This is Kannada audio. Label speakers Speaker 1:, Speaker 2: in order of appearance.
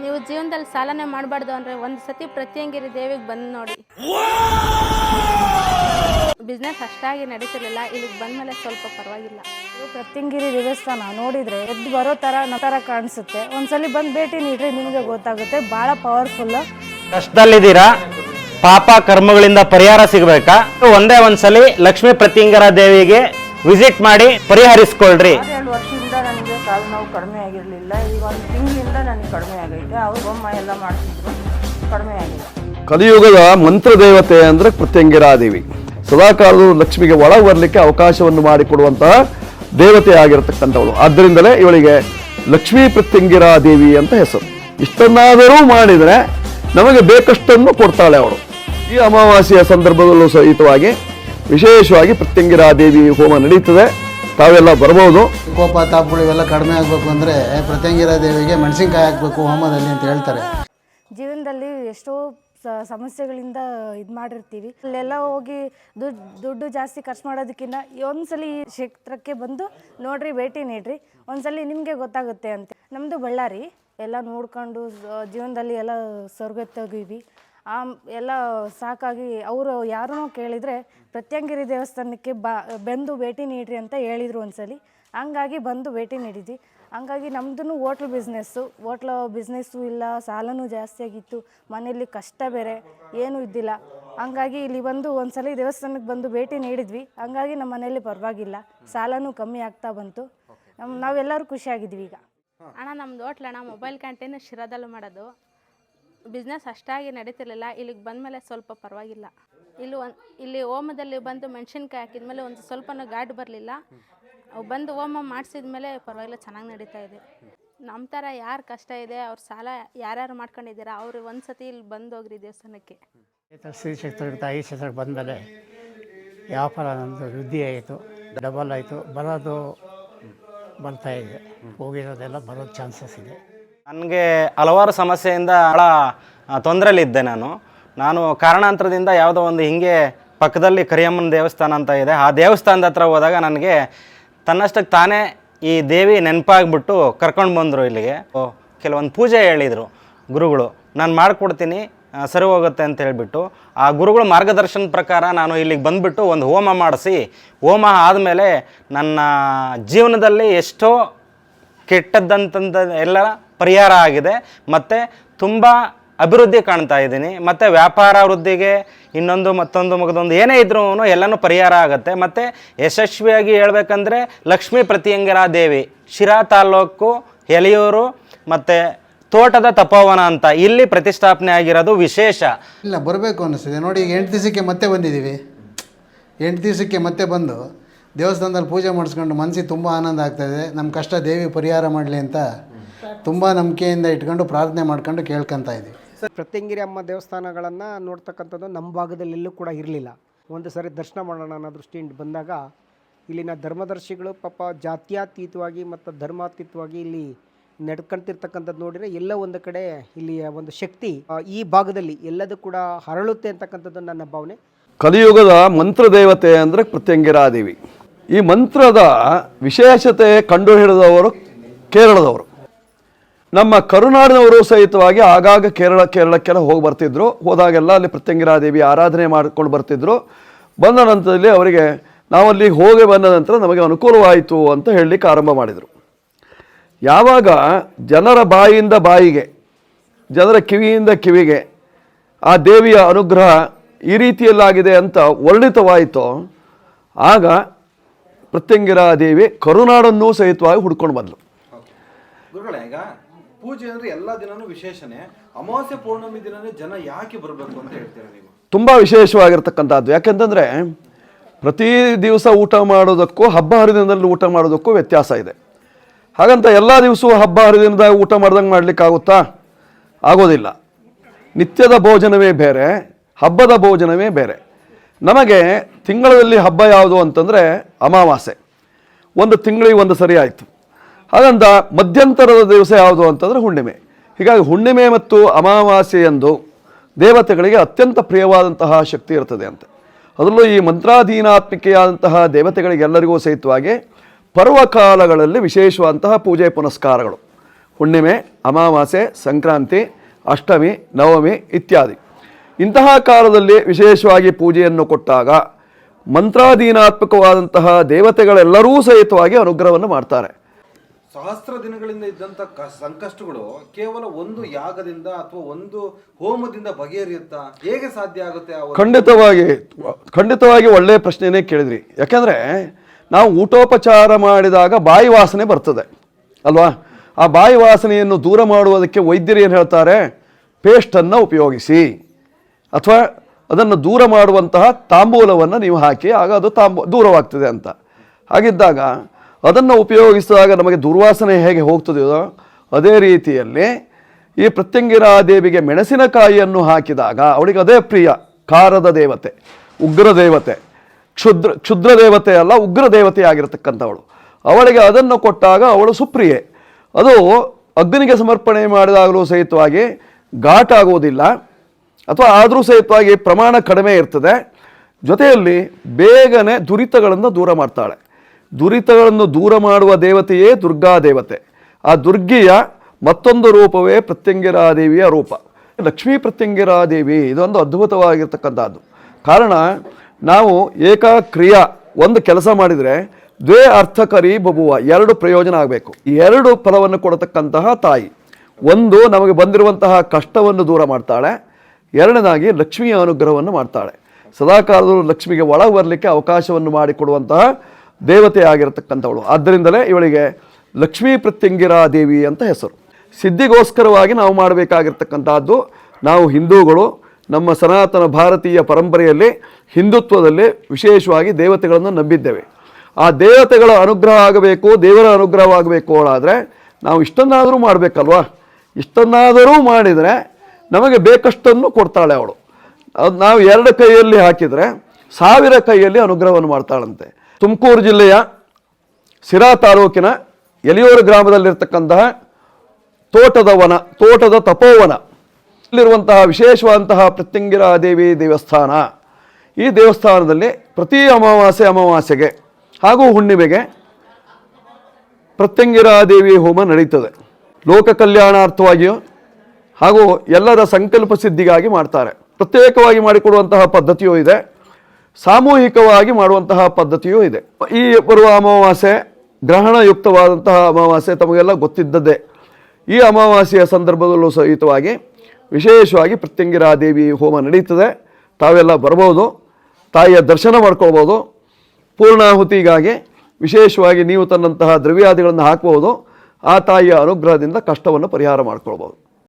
Speaker 1: ನೀವು ಜೀವನದಲ್ಲಿ ಸಾಲನೆ ಮಾಡಬಾರ್ದು ಅಂದ್ರೆ ಒಂದು ಸತಿ ಪ್ರತ್ಯಂಗಿರಿ ದೇವಿಗೆ ಬಂದು ನೋಡಿ. ಬಿಸ್ನೆಸ್ ಅಷ್ಟಾಗಿ ನಡೀತಿರ್ಲಿಲ್ಲ ಇಲ್ಲಿಗೆ ಬಂದ್ಮೇಲೆ ಸ್ವಲ್ಪ ಪರವಾಗಿಲ್ಲ.
Speaker 2: ಇದು ಪ್ರತ್ಯಂಗಿರಿ ದೇವಸ್ಥಾನ ನೋಡಿದ್ರೆ ಎದ್ದು ಬರೋ ತರ ನ- ತರ ಕಾಣಿಸುತ್ತೆ. ಒಂದ್ಸಲಿ ಬಂದು ಭೇಟಿ ನೀಡ್ರಿ ನಿಮಗೆ ಗೊತ್ತಾಗುತ್ತೆ. ಬಹಳ ಪವರ್ಫುಲ್
Speaker 3: ಕಷ್ಟದಲ್ಲಿದ್ದೀರಾ? ಪಾಪ ಕರ್ಮಗಳಿಂದ ಪರಿಹಾರ ಸಿಗಬೇಕಾ? ಒಂದೇ ಒಂದ್ಸಲಿ ಲಕ್ಷ್ಮೀ ಪ್ರತ್ಯಂಗರ ದೇವಿಗೆ ವಿಸಿಟ್ ಮಾಡಿ ಪರಿಹರಿಸ್ಕೊಳ್ರಿ.
Speaker 2: ಎರಡು ವರ್ಷದಿಂದ ನನಗೆ ಕಾಲು ನೋವು ಕಡಿಮೆ ಆಗಿರಲಿಲ್ಲ. ಈಗ ಒಂದು ತಿಂಗಳಿಂದ ನನಗೆ ಕಡಿಮೆ ಆಗೈತೆ. ಅವ್ರು ಬೊಮ್ಮ ಎಲ್ಲ ಮಾಡ್ತಿದ್ರು ಕಡಿಮೆ ಆಗಿಲ್ಲ.
Speaker 4: ಕಲಿಯುಗದ ಮಂತ್ರ ದೇವತೆ ಅಂದ್ರೆ ಪ್ರತ್ಯಂಗಿರಾದೇವಿ ಸದಾಕಾಲದ ಲಕ್ಷ್ಮಿಗೆ ಒಳ ಬರಲಿಕ್ಕೆ ಅವಕಾಶವನ್ನು ಮಾಡಿಕೊಡುವಂತಹ ದೇವತೆ ಆಗಿರತಕ್ಕಂಥವಳು. ಆದ್ದರಿಂದಲೇ ಇವಳಿಗೆ ಲಕ್ಷ್ಮೀ ಪ್ರತ್ಯಂಗಿರಾ ದೇವಿ ಅಂತ ಹೆಸರು. ಇಷ್ಟನ್ನಾದರೂ ಮಾಡಿದರೆ ನಮಗೆ ಬೇಕಷ್ಟನ್ನು ಕೊಡ್ತಾಳೆ ಅವಳು. ಈ ಅಮಾವಾಸ್ಯೆಯ ಸಂದರ್ಭದಲ್ಲೂ ಸಹಿತವಾಗಿ ವಿಶೇಷವಾಗಿ ಪ್ರತ್ಯಂಗಿರಾ ದೇವಿ ಹೋಮ ನಡೀತದೆ. ತಾವೆಲ್ಲ ಬರಬಹುದು
Speaker 5: ಕೋಪ ತಾಪಗಳು ಇವೆಲ್ಲ ಕಡಿಮೆ ಆಗಬೇಕು ಅಂದರೆ ಪ್ರತ್ಯಂಗಿರ ದೇವಿಗೆ ಮೆಣಸಿನ್ಕಾಯಿ ಹಾಕಬೇಕು ಹೋಮದಲ್ಲಿ ಅಂತ ಹೇಳ್ತಾರೆ.
Speaker 2: ಜೀವನದಲ್ಲಿ ಎಷ್ಟೋ ಸ- ಸಮಸ್ಯೆಗಳಿಂದ ಇದು ಮಾಡಿರ್ತೀವಿ. ಅಲ್ಲೆಲ್ಲ ಹೋಗಿ ದುಡ್ಡು ದುಡ್ಡು ಜಾಸ್ತಿ ಖರ್ಚು ಮಾಡೋದಕ್ಕಿಂತ ಒಂದ್ಸಲಿ ಈ ಕ್ಷೇತ್ರಕ್ಕೆ ಬಂದು ನೋಡ್ರಿ ಭೇಟಿ ನೀಡ್ರಿ. ಒಂದ್ಸಲಿ ನಿಮಗೆ ಗೊತ್ತಾಗುತ್ತೆ ಅಂತ. ನಮ್ಮದು ಬಳ್ಳಾರಿ ಎಲ್ಲ ನೋಡ್ಕೊಂಡು ಜೀವನದಲ್ಲಿ ಎಲ್ಲ ಸ್ವರ್ಗತ್ತೋಗಿವಿ ಆ ಎಲ್ಲ ಸಾಕಾಗಿ ಅವರು ಯಾರನ್ನೋ ಕೇಳಿದರೆ ಪ್ರತ್ಯಂಗಿರಿ ದೇವಸ್ಥಾನಕ್ಕೆ ಬಾ ಬಂದು ಭೇಟಿ ನೀಡ್ರಿ ಅಂತ ಹೇಳಿದರು ಒಂದ್ಸಲಿ. ಹಂಗಾಗಿ ಬಂದು ಭೇಟಿ ನೀಡಿದ್ವಿ. ಹಂಗಾಗಿ ನಮ್ದು ಹೋಟ್ಲ್ ಬಿಸ್ನೆಸ್ಸು. ಹೋಟ್ಲ ಬಿಸ್ನೆಸ್ಸು ಇಲ್ಲ ಸಾಲನೂ ಜಾಸ್ತಿ ಆಗಿತ್ತು. ಮನೆಯಲ್ಲಿ ಕಷ್ಟ ಬೇರೆ ಏನೂ ಇದ್ದಿಲ್ಲ. ಹಂಗಾಗಿ ಇಲ್ಲಿ ಬಂದು ಒಂದ್ಸಲಿ ದೇವಸ್ಥಾನಕ್ಕೆ ಬಂದು ಭೇಟಿ ನೀಡಿದ್ವಿ. ಹಂಗಾಗಿ ನಮ್ಮ ಮನೆಯಲ್ಲಿ ಪರವಾಗಿಲ್ಲ. ಸಾಲನೂ ಕಮ್ಮಿ ಆಗ್ತಾ ಬಂತು. ನಾವೆಲ್ಲರೂ ಖುಷಿಯಾಗಿದ್ವಿ ಈಗ.
Speaker 1: ಅಣ್ಣ ನಮ್ದು ಹೋಟ್ಲಣ್ಣ ಅಣ್ಣ ಮೊಬೈಲ್ ಕ್ಯಾಂಟೀನ್ ಶಿರಾದಲ್ಲಿ ಮಾಡೋದು. ಬಿಸ್ನೆಸ್ ಅಷ್ಟಾಗಿ ನಡೀತಿರ್ಲಿಲ್ಲ, ಇಲ್ಲಿಗೆ ಬಂದಮೇಲೆ ಸ್ವಲ್ಪ ಪರವಾಗಿಲ್ಲ. ಇಲ್ಲಿ ಒಂದು, ಇಲ್ಲಿ ಓಮದಲ್ಲಿ ಬಂದು ಮೆಣಸಿನ್ಕಾಯಿ ಹಾಕಿದ್ಮೇಲೆ ಒಂದು ಸ್ವಲ್ಪನೂ ಗಾಡ್ ಬರಲಿಲ್ಲ. ಬಂದು ಹೋಮ ಮಾಡಿಸಿದ್ಮೇಲೆ ಪರವಾಗಿಲ್ಲ, ಚೆನ್ನಾಗಿ ನಡೀತಾ ಇದೆ. ನಮ್ಮ ಥರ ಯಾರು ಕಷ್ಟ ಇದೆ, ಅವ್ರ ಸಾಲ ಯಾರ್ಯಾರು ಮಾಡ್ಕೊಂಡಿದ್ದೀರಾ, ಅವ್ರು ಒಂದು ಸತಿ ಇಲ್ಲಿ ಬಂದು ಹೋಗ್ರಿ ದೇವಸ್ಥಾನಕ್ಕೆ
Speaker 6: ಶ್ರೀ ಕ್ಷೇತ್ರಕ್ಕೆ ತಾಯಿ ಕ್ಷೇತ್ರಕ್ಕೆ ಬಂದಮೇಲೆ ವ್ಯಾಪಾರ ನಮ್ಮದು ವೃದ್ಧಿ ಆಯಿತು ಡಬಲ್ ಆಯಿತು, ಬರೋದು ಬರ್ತಾ ಇದೆ. ಹೋಗಿರೋದೆಲ್ಲ ಬರೋ ಚಾನ್ಸಸ್ ಇದೆ.
Speaker 3: ನನಗೆ ಹಲವಾರು ಸಮಸ್ಯೆಯಿಂದ ಭಾಳ ತೊಂದರೆಯಲ್ಲಿದ್ದೆ ನಾನು. ನಾನು ಕಾರಣಾಂತರದಿಂದ ಯಾವುದೋ ಒಂದು ಹಿಂಗೆ ಪಕ್ಕದಲ್ಲಿ ಕರಿಯಮ್ಮನ ದೇವಸ್ಥಾನ ಅಂತ ಇದೆ. ಆ ದೇವಸ್ಥಾನದ ಹತ್ರ ಹೋದಾಗ ನನಗೆ ತನ್ನಷ್ಟಕ್ಕೆ ತಾನೇ ಈ ದೇವಿ ನೆನಪಾಗ್ಬಿಟ್ಟು ಕರ್ಕೊಂಡು ಬಂದರು ಇಲ್ಲಿಗೆ. ಕೆಲವೊಂದು ಪೂಜೆ ಹೇಳಿದರು ಗುರುಗಳು. ನಾನು ಮಾಡಿಕೊಡ್ತೀನಿ ಸರಿ ಹೋಗುತ್ತೆ ಅಂತ ಹೇಳಿಬಿಟ್ಟು. ಆ ಗುರುಗಳ ಮಾರ್ಗದರ್ಶನ ಪ್ರಕಾರ ನಾನು ಇಲ್ಲಿಗೆ ಬಂದುಬಿಟ್ಟು ಒಂದು ಹೋಮ ಮಾಡಿಸಿ, ಹೋಮ ಆದಮೇಲೆ ನನ್ನ ಜೀವನದಲ್ಲಿ ಎಷ್ಟೋ ಕೆಟ್ಟದ್ದಂತಂದ ಎಲ್ಲ ಪರಿಹಾರ ಆಗಿದೆ. ಮತ್ತು ತುಂಬ ಅಭಿವೃದ್ಧಿ ಕಾಣ್ತಾ ಇದ್ದೀನಿ. ಮತ್ತು ವ್ಯಾಪಾರ ವೃದ್ಧಿಗೆ ಇನ್ನೊಂದು ಮತ್ತೊಂದು ಮಗದೊಂದು ಏನೇ ಇದ್ರೂ ಎಲ್ಲನೂ ಪರಿಹಾರ ಆಗುತ್ತೆ. ಮತ್ತು ಯಶಸ್ವಿಯಾಗಿ ಹೇಳಬೇಕಂದ್ರೆ ಲಕ್ಷ್ಮೀ ಪ್ರತಿಯಂಗರ ದೇವಿ, ಶಿರಾ ತಾಲ್ಲೂಕು ಎಲೆಯೂರು, ಮತ್ತು ತೋಟದ ತಪೋವನ ಅಂತ ಇಲ್ಲಿ ಪ್ರತಿಷ್ಠಾಪನೆ ಆಗಿರೋದು ವಿಶೇಷ.
Speaker 5: ಇಲ್ಲ, ಬರಬೇಕು ಅನ್ನಿಸ್ತಿದೆ ನೋಡಿ, ಈಗ ಎಂಟು ದಿವಸಕ್ಕೆ ಮತ್ತೆ ಬಂದಿದ್ದೀವಿ. ಎಂಟು ದಿವಸಕ್ಕೆ ಮತ್ತೆ ಬಂದು ದೇವಸ್ಥಾನದಲ್ಲಿ ಪೂಜೆ ಮಾಡಿಸ್ಕೊಂಡು ಮನಸ್ಸಿಗೆ ತುಂಬ ಆನಂದ ಆಗ್ತಾಯಿದೆ ನಮ್ಮ ಕಷ್ಟ ದೇವಿ ಪರಿಹಾರ ಮಾಡಲಿ ಅಂತ ತುಂಬ ನಂಬಿಕೆಯಿಂದ ಇಟ್ಕೊಂಡು ಪ್ರಾರ್ಥನೆ ಮಾಡ್ಕೊಂಡು ಕೇಳ್ಕೊತಾ ಇದ್ದೀವಿ.
Speaker 7: ಪ್ರತ್ಯಂಗಿರಿ ಅಮ್ಮ ದೇವಸ್ಥಾನಗಳನ್ನು ನೋಡ್ತಕ್ಕಂಥದ್ದು ನಮ್ಮ ಭಾಗದಲ್ಲಿ ಎಲ್ಲೂ ಕೂಡ ಇರಲಿಲ್ಲ. ಒಂದು ಸರಿ ದರ್ಶನ ಮಾಡೋಣ ಅನ್ನೋ ದೃಷ್ಟಿಯಿಂದ ಬಂದಾಗ ಇಲ್ಲಿನ ಧರ್ಮದರ್ಶಿಗಳು ಪಾಪ ಜಾತ್ಯಾತೀತವಾಗಿ ಮತ್ತು ಧರ್ಮಾತೀತವಾಗಿ ಇಲ್ಲಿ ನಡ್ಕೊಂತಿರ್ತಕ್ಕಂಥದ್ದು ನೋಡಿದರೆ ಎಲ್ಲ ಒಂದು ಕಡೆ ಇಲ್ಲಿಯ ಒಂದು ಶಕ್ತಿ ಈ ಭಾಗದಲ್ಲಿ ಎಲ್ಲದೂ ಕೂಡ ಹರಳುತ್ತೆ ಅಂತಕ್ಕಂಥದ್ದು ನನ್ನ ಭಾವನೆ.
Speaker 4: ಕಲಿಯುಗದ ಮಂತ್ರ ದೇವತೆ ಅಂದರೆ ಪ್ರತ್ಯಂಗಿರಾದೇವಿ. ಈ ಮಂತ್ರದ ವಿಶೇಷತೆ ಕಂಡುಹಿಡಿದವರು ಕೇರಳದವರು. ನಮ್ಮ ಕರುನಾಡಿನವರು ಸಹಿತವಾಗಿ ಆಗಾಗ ಕೇರಳ, ಕೇರಳಕ್ಕೆಲ್ಲ ಹೋಗಿ ಬರ್ತಿದ್ರು. ಹೋದಾಗೆಲ್ಲ ಅಲ್ಲಿ ಪ್ರತ್ಯಂಗಿರಾದೇವಿ ಆರಾಧನೆ ಮಾಡ್ಕೊಂಡು ಬರ್ತಿದ್ರು. ಬಂದ ನಂತರದಲ್ಲಿ ಅವರಿಗೆ ನಾವಲ್ಲಿ ಹೋಗಿ ಬಂದ ನಂತರ ನಮಗೆ ಅನುಕೂಲವಾಯಿತು ಅಂತ ಹೇಳಲಿಕ್ಕೆ ಆರಂಭ ಮಾಡಿದರು. ಯಾವಾಗ ಜನರ ಬಾಯಿಯಿಂದ ಬಾಯಿಗೆ, ಜನರ ಕಿವಿಯಿಂದ ಕಿವಿಗೆ ಆ ದೇವಿಯ ಅನುಗ್ರಹ ಈ ರೀತಿಯಲ್ಲಾಗಿದೆ ಅಂತ ವರ್ಣಿತವಾಯಿತೋ, ಆಗ ಪ್ರತ್ಯಂಗಿರ ದೇವಿ ಕರುನಾಡನ್ನೂ ಸಹಿತವಾಗಿ ಹುಡ್ಕೊಂಡು ಬಂದಳು
Speaker 8: ಪೂಜೆ ಅಂದ್ರೆ ಎಲ್ಲಾ ದಿನನೂ ವಿಶೇಷನೇ. ಅಮಾವಾಸ್ಯೆ ಪೌರ್ಣಮಿ ದಿನನೇ ಜನ ಯಾಕೆ ಬರಬೇಕು ಅಂತ ಹೇಳ್ತೀರಾ ನೀವು?
Speaker 4: ತುಂಬ ವಿಶೇಷವಾಗಿರ್ತಕ್ಕಂಥದ್ದು. ಯಾಕೆಂತಂದರೆ ಪ್ರತಿ ದಿವಸ ಊಟ ಮಾಡೋದಕ್ಕೂ, ಹಬ್ಬ ಹರಿದಿನದಲ್ಲಿ ಊಟ ಮಾಡೋದಕ್ಕೂ ವ್ಯತ್ಯಾಸ ಇದೆ. ಹಾಗಂತ ಎಲ್ಲ ದಿವಸವೂ ಹಬ್ಬ ಹರಿದಿನದಾಗ ಊಟ ಮಾಡ್ದಂಗೆ ಮಾಡ್ಲಿಕ್ಕಾಗುತ್ತಾ? ಆಗೋದಿಲ್ಲ. ನಿತ್ಯದ ಭೋಜನವೇ ಬೇರೆ, ಹಬ್ಬದ ಭೋಜನವೇ ಬೇರೆ. ನಮಗೆ ತಿಂಗಳಲ್ಲಿ ಹಬ್ಬ ಯಾವುದು ಅಂತಂದರೆ ಅಮಾವಾಸ್ಯೆ. ಒಂದು ತಿಂಗಳಿಗೆ ಒಂದು ಸರಿ ಆಯಿತು. ಹಾಗಂತ ಮಧ್ಯಂತರದ ದಿವಸ ಯಾವುದು ಅಂತಂದರೆ ಹುಣ್ಣಿಮೆ. ಹೀಗಾಗಿ ಹುಣ್ಣಿಮೆ ಮತ್ತು ಅಮಾವಾಸ್ಯೆಯಂದು ದೇವತೆಗಳಿಗೆ ಅತ್ಯಂತ ಪ್ರಿಯವಾದಂತಹ ಶಕ್ತಿ ಇರ್ತದೆ ಅಂತ. ಅದರಲ್ಲೂ ಈ ಮಂತ್ರಾಧೀನಾತ್ಮಿಕೆಯಾದಂತಹ ದೇವತೆಗಳಿಗೆಲ್ಲರಿಗೂ ಸಹಿತವಾಗಿ ಪರ್ವಕಾಲಗಳಲ್ಲಿ ವಿಶೇಷವಾದಂತಹ ಪೂಜೆ ಪುನಸ್ಕಾರಗಳು. ಹುಣ್ಣಿಮೆ, ಅಮಾವಾಸ್ಯೆ, ಸಂಕ್ರಾಂತಿ, ಅಷ್ಟಮಿ, ನವಮಿ ಇತ್ಯಾದಿ. ಇಂತಹ ಕಾಲದಲ್ಲಿ ವಿಶೇಷವಾಗಿ ಪೂಜೆಯನ್ನು ಕೊಟ್ಟಾಗ ಮಂತ್ರಾಧೀನಾತ್ಮಕವಾದಂತಹ ದೇವತೆಗಳೆಲ್ಲರೂ ಸಹಿತವಾಗಿ ಅನುಗ್ರಹವನ್ನು ಮಾಡ್ತಾರೆ.
Speaker 8: ಸಹಸ್ರ ದಿನಗಳಿಂದ ಇದ್ದಂತ ಕ- ಸಂಕಷ್ಟಗಳು ಕೇವಲ ಒಂದು ಯಾಗದಿಂದ ಅಥವಾ ಒಂದು ಹೋಮದಿಂದ ಬಗೆಹರಿಯುತ್ತಾ ಹೇಗೆ ಸಾಧ್ಯ ಆಗುತ್ತೆ
Speaker 4: ಖಂಡಿತವಾಗಿ ಖಂಡಿತವಾಗಿ ಒಳ್ಳೆಯ ಪ್ರಶ್ನೆನೇ ಕೇಳಿದ್ರಿ. ಯಾಕೆಂದರೆ ನಾವು ಊಟೋಪಚಾರ ಮಾಡಿದಾಗ ಬಾಯಿ ವಾಸನೆ ಬರ್ತದೆ, ಅಲ್ವಾ? ಆ ಬಾಯಿ ವಾಸನೆಯನ್ನು ದೂರ ಮಾಡುವುದಕ್ಕೆ ವೈದ್ಯರು ಏನು ಹೇಳ್ತಾರೆ? ಪೇಸ್ಟನ್ನು ಉಪಯೋಗಿಸಿ. ಅಥವಾ ಅದನ್ನು ದೂರ ಮಾಡುವಂತಹ ತಾಂಬೂಲವನ್ನು ನೀವು ಹಾಕಿ, ಆಗ ಅದು ತಾಂಬೂ ದೂರವಾಗ್ತದೆ ಅಂತ. ಹಾಗಿದ್ದಾಗ ಅದನ್ನು ಉಪಯೋಗಿಸಿದಾಗ ನಮಗೆ ದುರ್ವಾಸನೆ ಹೇಗೆ ಹೋಗ್ತದೆಯೋ ಅದೇ ರೀತಿಯಲ್ಲಿ ಈ ಪ್ರತ್ಯಂಗಿರಾ ದೇವಿಗೆ ಮೆಣಸಿನಕಾಯಿಯನ್ನು ಹಾಕಿದಾಗ ಅವಳಿಗೆ ಅದೇ ಪ್ರಿಯ, ಖಾರದ ದೇವತೆ, ಉಗ್ರ ದೇವತೆ, ಕ್ಷುದ್ರ ಕ್ಷುದ್ರ ದೇವತೆ ಅಲ್ಲ, ಉಗ್ರ ದೇವತೆ ಆಗಿರತಕ್ಕಂಥವಳು. ಅವಳಿಗೆ ಅದನ್ನು ಕೊಟ್ಟಾಗ ಅವಳು ಸುಪ್ರಿಯೆ. ಅದು ಅಗ್ನಿಗೆ ಸಮರ್ಪಣೆ ಮಾಡಿದಾಗಲೂ ಸಹಿತವಾಗಿ ಘಾಟಾಗುವುದಿಲ್ಲ ಅಥವಾ ಆದರೂ ಸಹಿತವಾಗಿ ಪ್ರಮಾಣ ಕಡಿಮೆ ಇರ್ತದೆ. ಜೊತೆಯಲ್ಲಿ ಬೇಗನೆ ದುರಿತಗಳನ್ನು ದೂರ ಮಾಡ್ತಾಳೆ. ದುರಿತಗಳನ್ನು ದೂರ ಮಾಡುವ ದೇವತೆಯೇ ದುರ್ಗಾ ದೇವತೆ. ಆ ದುರ್ಗೆಯ ಮತ್ತೊಂದು ರೂಪವೇ ಪ್ರತ್ಯಂಗಿರಾದೇವಿಯ ರೂಪ. ಲಕ್ಷ್ಮೀ ಪ್ರತ್ಯಂಗಿರಾದೇವಿ ಇದೊಂದು ಅದ್ಭುತವಾಗಿರ್ತಕ್ಕಂಥದ್ದು. ಕಾರಣ, ನಾವು ಏಕಕ್ರಿಯಾ ಒಂದು ಕೆಲಸ ಮಾಡಿದರೆ ದ್ವೇ ಅರ್ಥಕರಿ ಬಬುವ ಎರಡು ಪ್ರಯೋಜನ ಆಗಬೇಕು. ಎರಡು ಫಲವನ್ನು ಕೊಡತಕ್ಕಂತಹ ತಾಯಿ. ಒಂದು ನಮಗೆ ಬಂದಿರುವಂತಹ ಕಷ್ಟವನ್ನು ದೂರ ಮಾಡ್ತಾಳೆ. ಎರಡನೇದಾಗಿ ಲಕ್ಷ್ಮಿಯ ಅನುಗ್ರಹವನ್ನು ಮಾಡ್ತಾಳೆ. ಸದಾಕಾಲದಲ್ಲೂ ಲಕ್ಷ್ಮಿಗೆ ಒಳಗೆ ಬರಲಿಕ್ಕೆ ಅವಕಾಶವನ್ನು ಮಾಡಿಕೊಡುವಂತಹ ದೇವತೆ ಆಗಿರತಕ್ಕಂಥವಳು. ಆದ್ದರಿಂದಲೇ ಇವಳಿಗೆ ಲಕ್ಷ್ಮೀ ಪ್ರತ್ಯಂಗಿರಾ ದೇವಿ ಅಂತ ಹೆಸರು. ಸಿದ್ಧಿಗೋಸ್ಕರವಾಗಿ ನಾವು ಮಾಡಬೇಕಾಗಿರ್ತಕ್ಕಂಥದ್ದು ನಾವು ಹಿಂದೂಗಳು, ನಮ್ಮ ಸನಾತನ ಭಾರತೀಯ ಪರಂಪರೆಯಲ್ಲಿ ಹಿಂದುತ್ವದಲ್ಲಿ ವಿಶೇಷವಾಗಿ ದೇವತೆಗಳನ್ನು ನಂಬಿದ್ದೇವೆ. ಆ ದೇವತೆಗಳ ಅನುಗ್ರಹ ಆಗಬೇಕು, ದೇವರ ಅನುಗ್ರಹವಾಗಬೇಕು ಆದರೆ ನಾವು ಇಷ್ಟನ್ನಾದರೂ ಮಾಡಬೇಕಲ್ವಾ? ಇಷ್ಟನ್ನಾದರೂ ಮಾಡಿದರೆ ನಮಗೆ ಬೇಕಷ್ಟನ್ನು ಕೊಡ್ತಾಳೆ ಅವಳು. ಅದು ನಾವು ಎರಡು ಕೈಯಲ್ಲಿ ಹಾಕಿದರೆ ಸಾವಿರ ಕೈಯಲ್ಲಿ ಅನುಗ್ರಹವನ್ನು ಮಾಡ್ತಾಳಂತೆ. ತುಮಕೂರು ಜಿಲ್ಲೆಯ ಸಿರಾ ತಾಲೂಕಿನ ಎಲಿಯೂರು ಗ್ರಾಮದಲ್ಲಿರ್ತಕ್ಕಂತಹ ತೋಟದ ವನ, ತೋಟದ ತಪೋವನ. ಇಲ್ಲಿರುವಂತಹ ವಿಶೇಷವಾದಂತಹ ಪ್ರತ್ಯಂಗಿರಾ ದೇವಿ ದೇವಸ್ಥಾನ. ಈ ದೇವಸ್ಥಾನದಲ್ಲಿ ಪ್ರತಿ ಅಮಾವಾಸ್ಯೆ ಅಮಾವಾಸ್ಯೆಗೆ ಹಾಗೂ ಹುಣ್ಣಿಮೆಗೆ ಪ್ರತ್ಯಂಗಿರಾ ದೇವಿ ಹೋಮ ನಡೆಯುತ್ತದೆ ಲೋಕ ಕಲ್ಯಾಣಾರ್ಥವಾಗಿಯೂ ಹಾಗೂ ಎಲ್ಲರ ಸಂಕಲ್ಪ ಸಿದ್ಧಿಗಾಗಿ ಮಾಡ್ತಾರೆ. ಪ್ರತ್ಯೇಕವಾಗಿ ಮಾಡಿಕೊಡುವಂತಹ ಪದ್ಧತಿಯೂ ಇದೆ. ಸಾಮೂಹಿಕವಾಗಿ ಮಾಡುವಂತಹ ಪದ್ಧತಿಯೂ ಇದೆ. ಈ ಬರುವ ಅಮಾವಾಸ್ಯೆ ಗ್ರಹಣಯುಕ್ತವಾದಂತಹ ಅಮಾವಾಸ್ಯೆ ತಮಗೆಲ್ಲ ಗೊತ್ತಿದ್ದದ್ದೇ. ಈ ಅಮಾವಾಸ್ಯೆಯ ಸಂದರ್ಭದಲ್ಲೂ ಸಹಿತವಾಗಿ ವಿಶೇಷವಾಗಿ ಪ್ರತ್ಯಂಗಿರಾದೇವಿ ಹೋಮ ನಡೆಯುತ್ತದೆ ತಾವೆಲ್ಲ ಬರ್ಬೋದು. ತಾಯಿಯ ದರ್ಶನ ಮಾಡ್ಕೊಳ್ಬೋದು. ಪೂರ್ಣಾಹುತಿಗಾಗಿ ವಿಶೇಷವಾಗಿ ನೀವು ತನ್ನಂತಹ ದ್ರವ್ಯಾದಿಗಳನ್ನು ಹಾಕ್ಬೋದು. ಆ ತಾಯಿಯ ಅನುಗ್ರಹದಿಂದ ಕಷ್ಟವನ್ನು ಪರಿಹಾರ ಮಾಡ್ಕೊಳ್ಬೋದು.